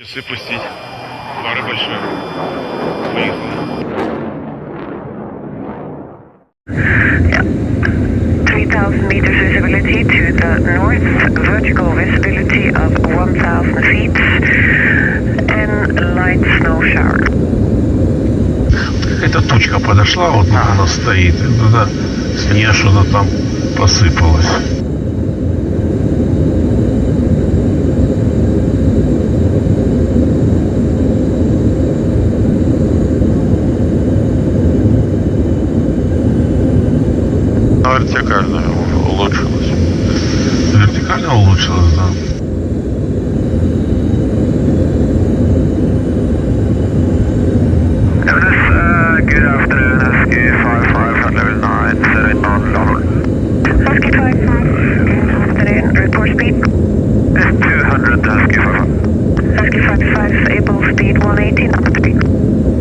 Часы пустить. Пара большая. Поехали. 3,000 meters visibility to the north, vertical visibility of 1,000 feet, and light snow shower. Эта тучка подошла, вот тут она стоит, и туда с нее что-то там посыпалось. Ну, вертикально улучшилось. Вертикально улучшилось, да. good afternoon, Husky 5509, setting on London. Husky 55, afternoon, report speed. It's 200 Husky 55. Husky 55, able speed 180, number 3.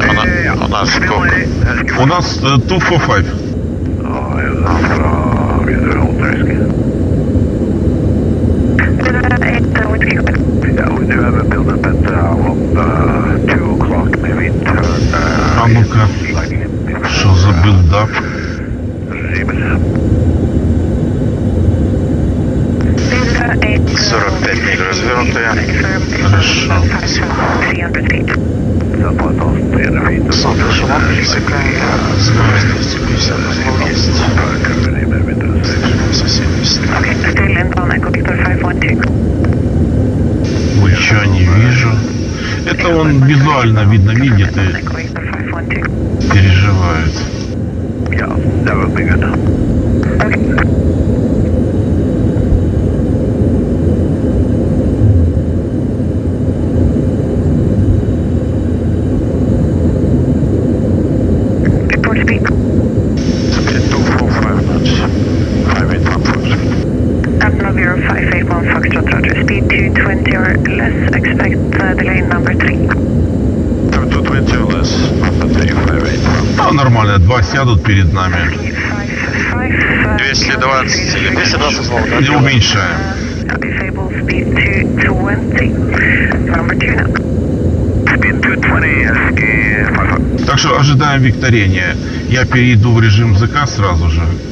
У нас, у нас сколько? У нас э, 245. Oh, it was after with old Husky. Uh, 8, uh, whiskey, go ahead. Yeah, we do have a build up at uh, on, uh, 2 o'clock, maybe turn. Uh, А ну-ка, slightly. что за билдап? Ребят. Build, uh, 8, 45 миль развернутая. Хорошо. 300 feet. Заплатил 300 фит. Солнечного пересекаем скорость 250 узлов есть. Victor 512. Ничего не вижу. Это он визуально видно, видит и Echo Victor 512. переживает. Yeah, that would be good. Okay. Report speed. Speed 245 knots. 581 Foxtrot. Up November 581 Foxtrot Roger. Speed 220 or less. Expect uh, delay number 3. 220 or less. Number 358. Ну, нормально, два сядут перед нами. 5, 5, 220 или 220 узлов, да? Не уменьшаем. Disable speed 220. Number 2 now. Speed 220, Husky 55. Так что ожидаем викторения. Я перейду в режим ЗК сразу же. I'm Husky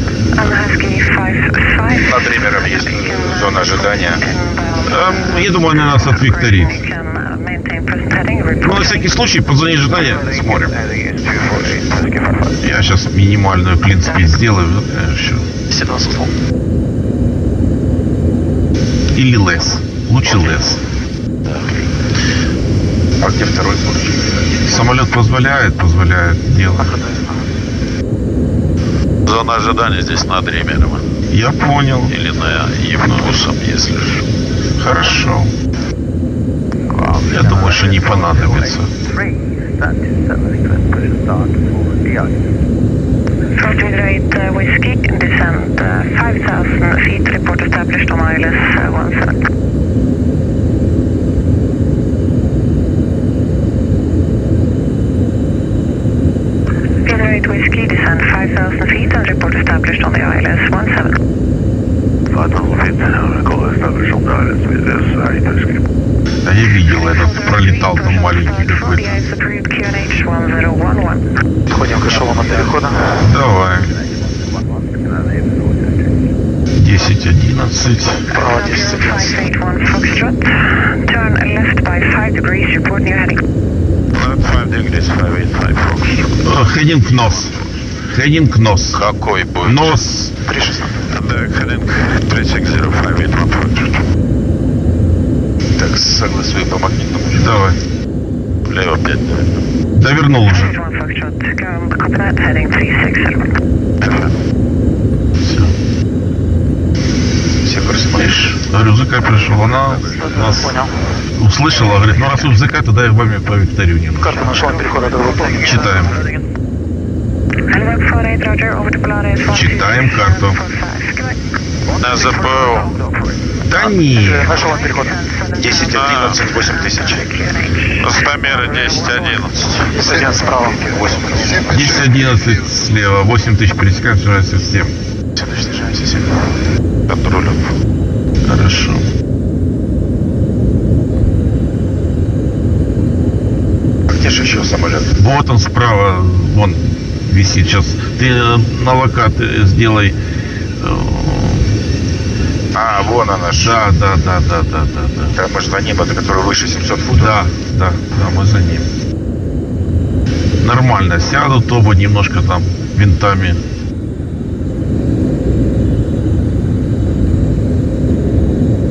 5, 5. Над Римером есть зона ожидания. Эм, я думаю, она нас отвикторит. Ну, на всякий случай, по зоне ожидания смотрим. Я сейчас минимальную клин сделаю. э, еще. 220 узлов. Или лес. Лучше лес. А где второй случай? Самолет позволяет, позволяет делать. Зона ожидания здесь над Римером. Я понял. Или на Евнуусом, если же. Хорошо. Я думаю, что не понадобится. Flight uh, Whiskey, descend uh, 5,000 feet, report established on ILS uh, 17. Flight Whiskey, descend 5,000 feet and report established on the ILS 17. 5,000 feet. Call established on the islands with this 8 Husky. А я видел этот, пролетал там маленький какой-то. 48 approved QNH 1011. Подходим к эшелону перехода. Давай. 10-11. Право 10 11. 581 Foxtrot. Turn left by 5 degrees, report new heading. Left 5 degrees, 585 Fox. Э, Хединг нос. Хединг нос. Какой будет? Нос. 316. Да, heading 360, 581 Foxtrot. Так, согласую по магнитному. Давай. Влево 5, наверное. Довернул уже. 581 Foxtrot. Go, copy that, heading 360. Все. Все Видишь, говорю, ЗК пришел. Она нас Понял. услышала, говорит, ну раз уж ЗК, тогда я вами по викторию не. Карта на эшелон перехода. Читаем. Hello, 48 Roger, over to Polaris. Читаем карту. На ЗПУ. Да не. Э, На эшелон перехода. 10, 11, 8 тысяч. Стамера 10, 11. 10 11 справа. 8 10-11 слева, 8 тысяч пересекаем, снижаемся в 7. Снижаемся 7. Контролем. Хорошо. Дальше еще самолет. Вот он справа, вон висит сейчас. Ты э, на локат э, сделай. э, А, вон она. Да, да, да, да, да, да, да. Там мы же за ним, это который выше 700 футов. Да, да, да, мы за ним. Нормально сядут оба немножко там винтами.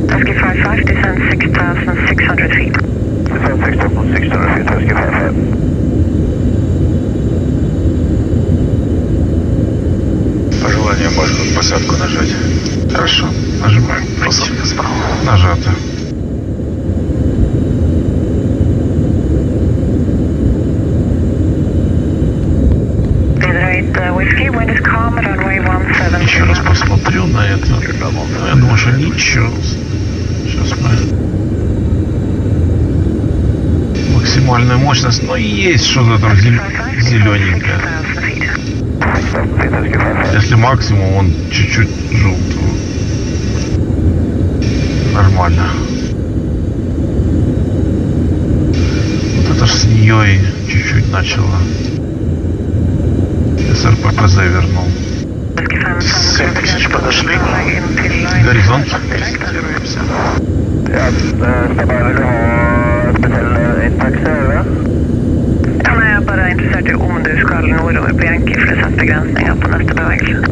Husky 55, descend 6,600 feet. Descend 6,600 feet, Husky 55. По желанию можно посадку нажать. Хорошо, нажимаем. Посадка справа. Нажато. Please rate uh, whiskey, wind is calm, runway 17. Еще раз посмотрю на это. Я думаю, что ничего. Сейчас мы... Максимальная мощность. Но есть что-то там зел- зелененькое. 6,000 feet. 6,000 feet, Husky 55. Если максимум, он чуть-чуть желтого. Нормально. Вот это ж с нее и чуть-чуть начало. СРППЗ вернул. Husky 55, 7 тысяч подошли. Горизонт. Eh, är bara intresserad i om du nordover på Yankee satt begränsningar på nästa bevegelse.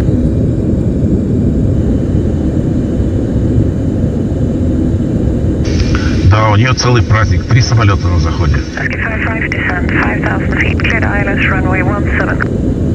Да, у нее целый праздник. Три самолета на заходе. Husky 55, descend 5,000 feet, cleared ILS, runway 17.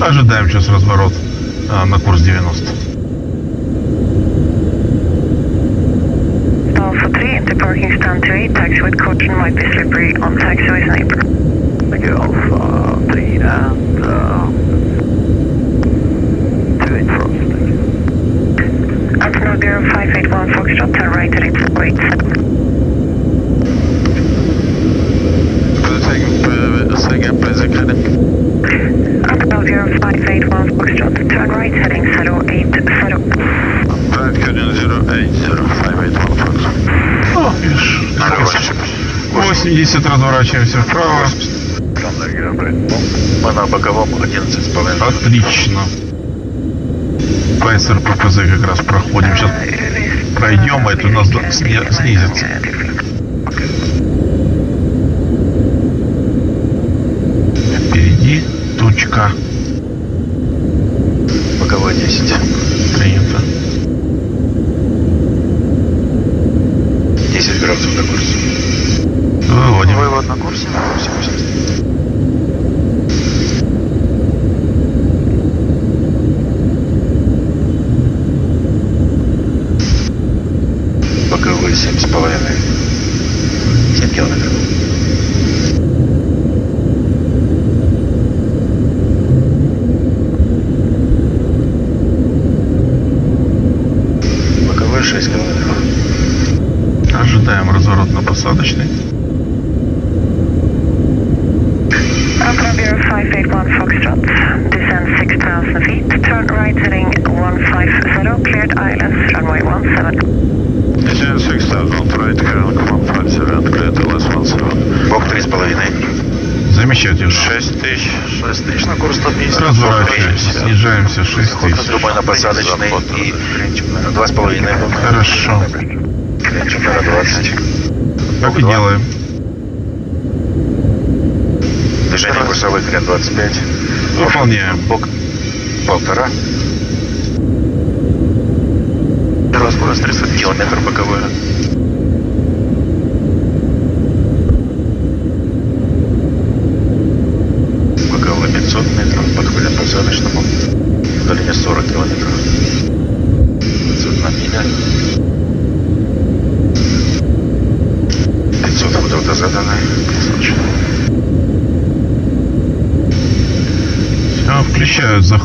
Ожидаем сейчас разворот а, на курс 90. Alpha 3 into parking stand 28, taxi with caution might be slippery on taxiways and apron. Thank you, Alpha 3 and uh, 28 frost. Thank you. Antonov Bureau 581 Foxtrot, turn right heading 487. Svänga på säkerheten. Antonov Bureau 581 Foxtrot, turn right heading 080. Right coding 080 Fox. О, видишь, 80 разворачиваемся вправо. На. Мы на боковом 11 с половиной. Отлично. По СРППЗ как раз проходим. Сейчас пройдем, а это у нас сни- снизится. Впереди тучка. Боковой 10. Принято. 10 градусов до курса. Выводим. Вывод на курсе. На курсе 80. Боковой 7 с половиной. 7 километров. Боковой 6 километров. Ожидаем разворот на посадочный. Antonov Bureau 581 Foxtrot, descend 6,000 feet, turn right heading 150, cleared ILS, runway 17. Descend 6000, right current 157, cleared LS 17. Бог 3,5. Замечательно. 6 тысяч. 6 тысяч на курс 150. Разворачиваемся, снижаемся 6 тысяч. Думаю, на посадочный и на 2,5. Хорошо. Клинчик на 20. Так и делаем. Движение курсовых крен 25. Выполняем. Бок полтора. Первая скорость 300 тысяч. Километр боковой. Боковой 500 метров. Подходим к посадочному. В долине 40 километров. 500 миля. 500 футов до заданной. Все, Запрещают заход. Так, Control 581 Foxtrot, stop descent 6,000 feet. Expect holding due to sweeping.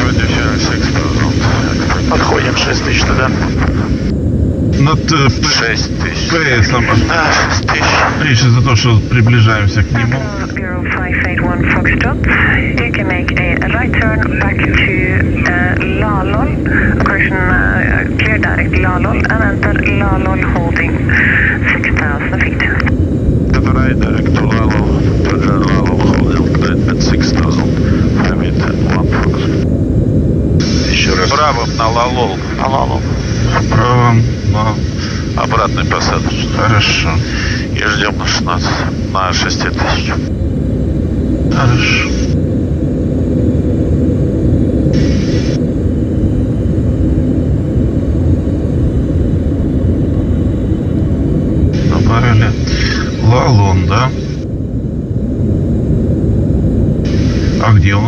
Condition 6000. Подходим 6 тысяч туда. над э, П- 6 тысяч. ПСом А, 6 тысяч. речь за то, что приближаемся к нему. Bureau 581 Foxtrot, you can make a right turn back to uh, Lalol, correction, uh, clear direct Lalol, and enter Lalol holding 6,000 feet. The right direct to Lalo. To the Lalo holding plane at 6000. Hamid 1 Fox. Еще раз. Браво на Лалол. На Лалол. Вправо, на... Обратный посадочный. Хорошо. И ждем на 16. На 6 тысяч. Хорошо.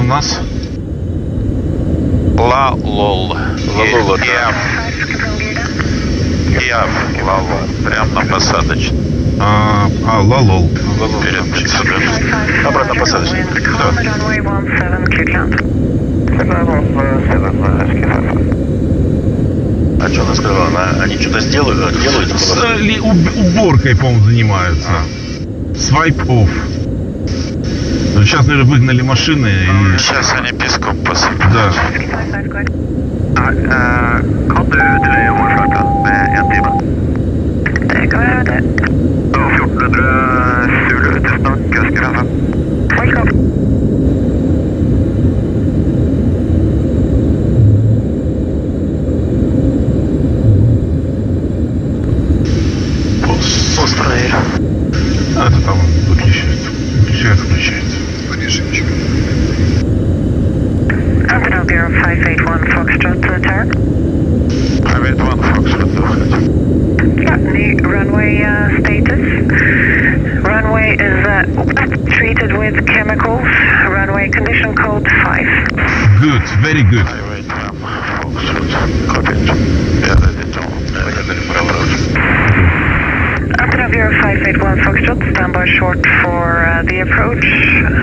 Нас? Лалол. Лалол down. Яв. Лалол. Прям на посадочный. А, а лалол. Лалол. Перед прицепом. Обратно посадочный. Wind calm, runway 17, clear land. А что она сказала? Она, они что-то сделают? Делают? С уборкой, по-моему, занимаются. Свайп off. Сейчас, наверное, выгнали машины и... Сейчас они песком посыпят. Да. 55 good. kan du dreie over farten med en time? Det går över det. Og 1400 Zulu til snart, Gasker Welcome. Построили. А, это там выключает. Выключает, включает. Antonov Bureau 581 Foxtrot to the turn. Hamid 1 Fox. Выдохнуть. Yeah, new runway uh, status. Runway is uh, wet treated with chemicals. Runway condition code 5. Good, very good. Highway 1 Fox. Copied. Yeah, ready to. Bureau 581 Foxtrot, stand by short for uh, the approach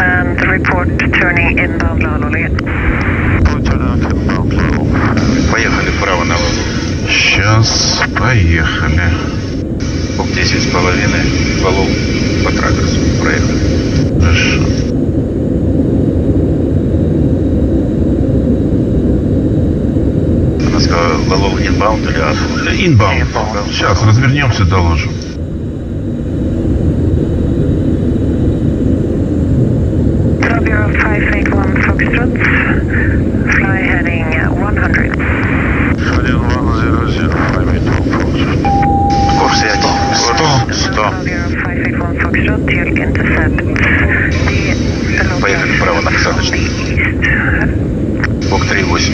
and report turning inbound inbound Lalo. Поехали вправо на Лалол. Сейчас, поехали. Бог 10 с половиной. Лалол по тракерсу. Проехали. Хорошо. Она сказала Лалол инбаунд или? Инбаунд. Сейчас развернемся, доложим. Antonov Bureau 581 Foxtrot, fly heading uh, 100. 1100. Hamid 1 Fox. Курс 1. Сто. 100. Antonov Bureau 581 Foxtrot, you'll intercept the Поехали вправо на посадочный. east. Бог 3,8.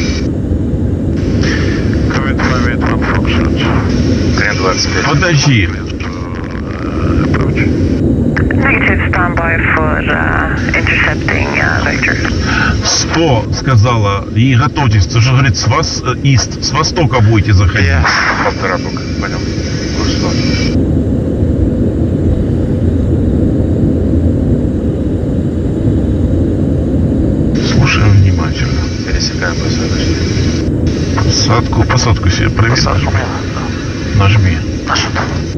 Hamid Hamid 1 Fox. Крен 25. Подожди. Approach. Negative standby for uh. 100 сказала. И готовьтесь. Ты же говорит, с вас э, ист, с востока будете заходить. Я полтора бога. Понял. Курс 100. Слушаем внимательно. Пересекаем посадочный. Посадку, посадку себе проверь. Посадку. Нажми. Antonov Bureau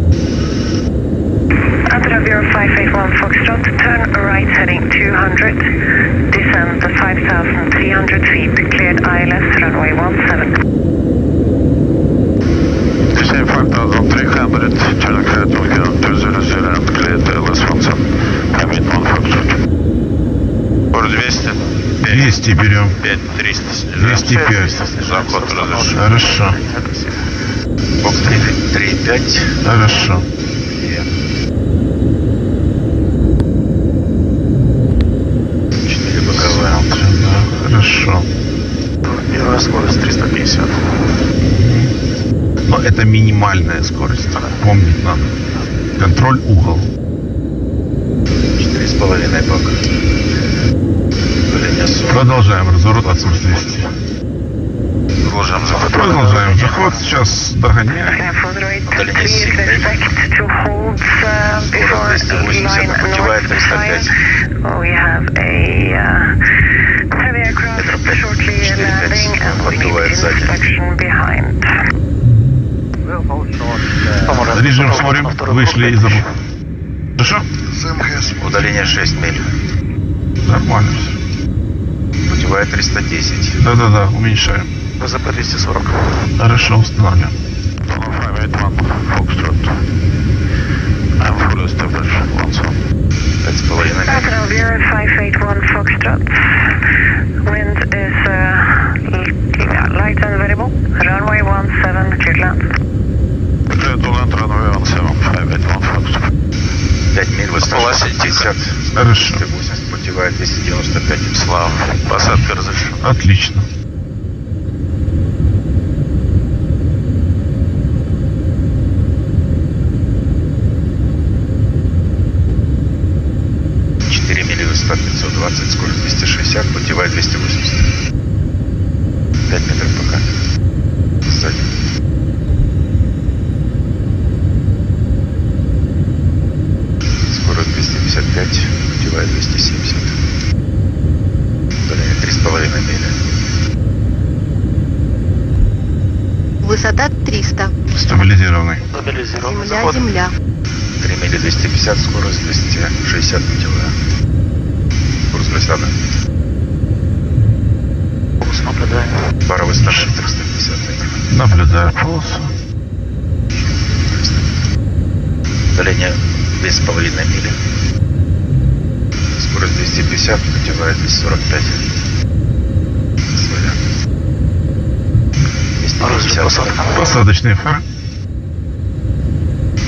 581 Foxtrot, turn right heading 200, descend the 5,300 feet, cleared ILS, runway 17. Descend 5300. Turning head will go 200 and clear LS 17. Hamid 1 Fox. Курс 200. 200 берем. 5300 снижаем. 205. Заход разрешен. Хорошо. Бог 3,5. Хорошо. Четыре боковые. Да, хорошо. Первая скорость 350. Но это минимальная скорость. Помнить надо. Контроль угол. Четыре с половиной бок. Линия 40. Продолжаем разворот от 200. Продолжаем заход. Продолжаем заход. Сейчас догоняем. Удаление please семь миль. expect to hold before 280, line путевая north 305. Uh, Режим смотрим. Вышли из обо- Хорошо? Удаление 6 миль. Нормально все. Путевая 310. Да-да-да, уменьшаем. ВЗП 240. Хорошо, устанавливаем. Donald 581 Foxtrot. I'm full established. Once on. 5,5 миль. National Bureau 581 Foxtrot. Wind is uh, light and variable. Runway 17, clear land. Clear to land runway 17, 581 Foxtrot. 5 миль, высота Полосе 60. Хорошо. 80, путевая 295. Слава. Посадка разрешена. Отлично. Четыре мили высота 520, скорость 260, путевая 280. 5 метров пока. Сзади. Скорость 255, путевая 270. Удаление 3,5 мили. Высота 300. Стабилизированный. Земля, земля. 3 мили 250, скорость 260 путевая. Курс глиссада. Курс наблюдаем. Пара высота 350 метров. Наблюдаю полосу. Удаление 2,5 мили. Скорость 250, путевая 245. 250. Посадочный фар.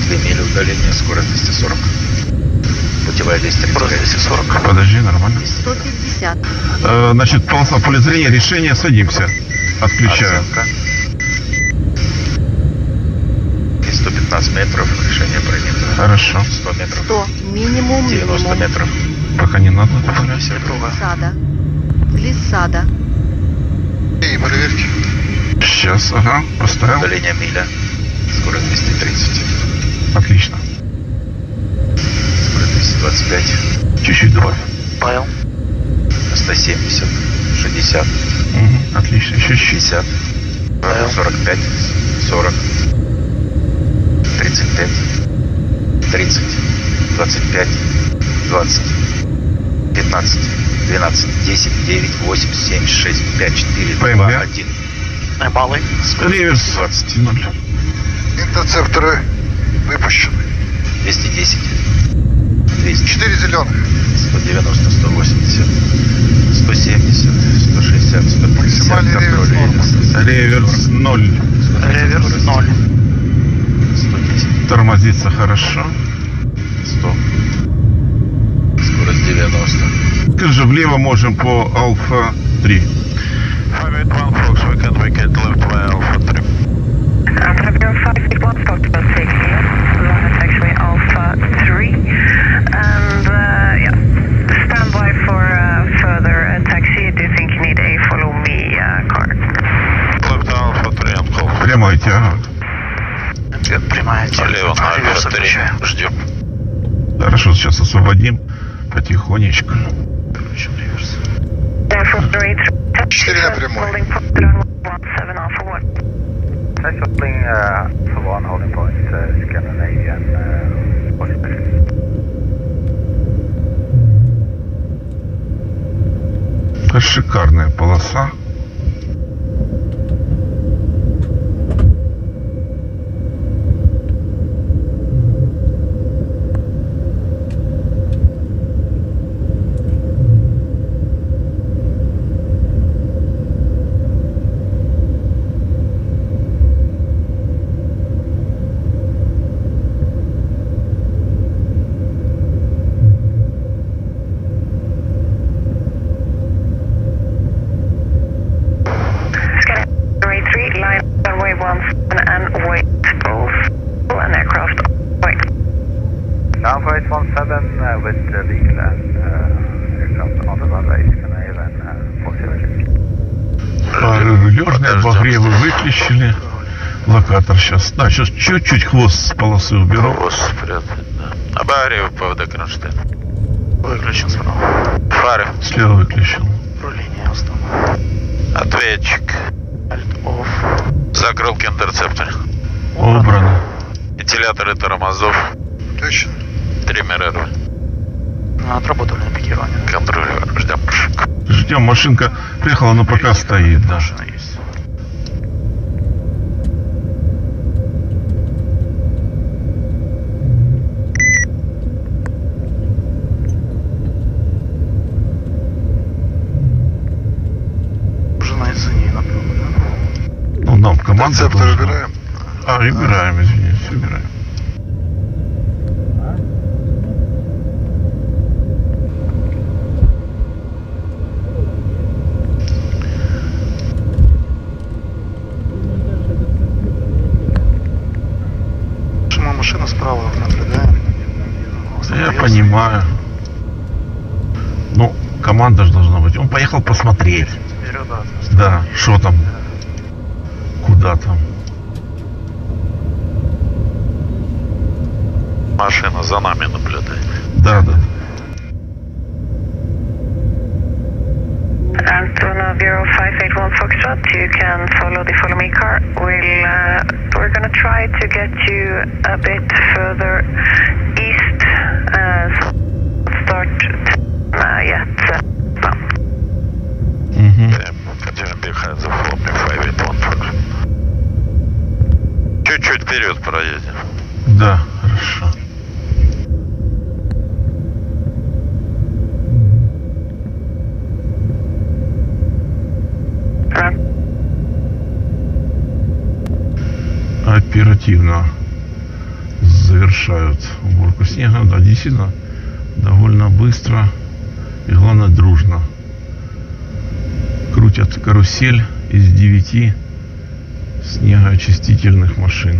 2 мили удаление, скорость 240. Путевая 230. 240. Подожди, нормально. 150. Э, значит, полоса поле зрения, решение, садимся. Отключаю. Оценка. И 115 метров, решение принято. Хорошо. 100 метров. 100. Минимум, 90 минимум. метров. Пока не надо. 50 круга. Сада. Глиссада. Сейчас, ага, поставил. Удаление миля. Скорость 230. Отлично. Скорость 225. Чуть-чуть добавь. 170. 60. Мгм, Отлично. Еще чуть. 60. 45. 40. 35. 30. 25. 20. 15. 12. 10. 9. 8. 7. 6. 5. 4. 2. ПМВ. 1. Реверс. 20. 0. Интерцепторы выпущены. 210. 200. Четыре зеленых. 190, 180, 170, 160, 150. Максимальный контроль реверс. Реверс 0. Реверс 0. 110, Тормозится хорошо. 100. Скорость 90. Теперь же влево можем по Алфа 3. Прямой Ждем. Хорошо, сейчас освободим потихонечку. 4 напрямую. Это шикарная полоса. Да, сейчас чуть-чуть хвост с полосы уберу. Хвост спрятать, да. Обогрев ПВД Кронштейн. Выключен справа. Фары. Слева выключил. Руление установлено. Ответчик. Alt-off. Закрылки интерцептора. Убрано. Вентиляторы тормозов. Точно. Триммер РВ. Отработали на пикирование. Контроль. Ждем машинку. Ждем, машинка приехала, но пока стоит, да. Машина есть. Жена из-за ней направо, да? Ну, нам команда должна- убираем. А, убираем, извините, убираем. Машина справа наблюдаем. Да я понимаю. Ну, команда же должна быть. Он поехал посмотреть. Вперед. Да, что там? Куда там? Машина за нами наблюдает. Да, да. Antonov 0581 Foxtrot, you can follow the follow me car. We'll, uh, we're gonna try to get you a bit further east. Uh, start uh, yet. Uh, Угу. Continuing behind the floppy 581 Fox. Чуть-чуть вперед проедем. Да, хорошо. Оперативно завершают уборку снега. Да, действительно, довольно быстро и, главное, дружно. Крутят карусель из девяти снегоочистительных машин.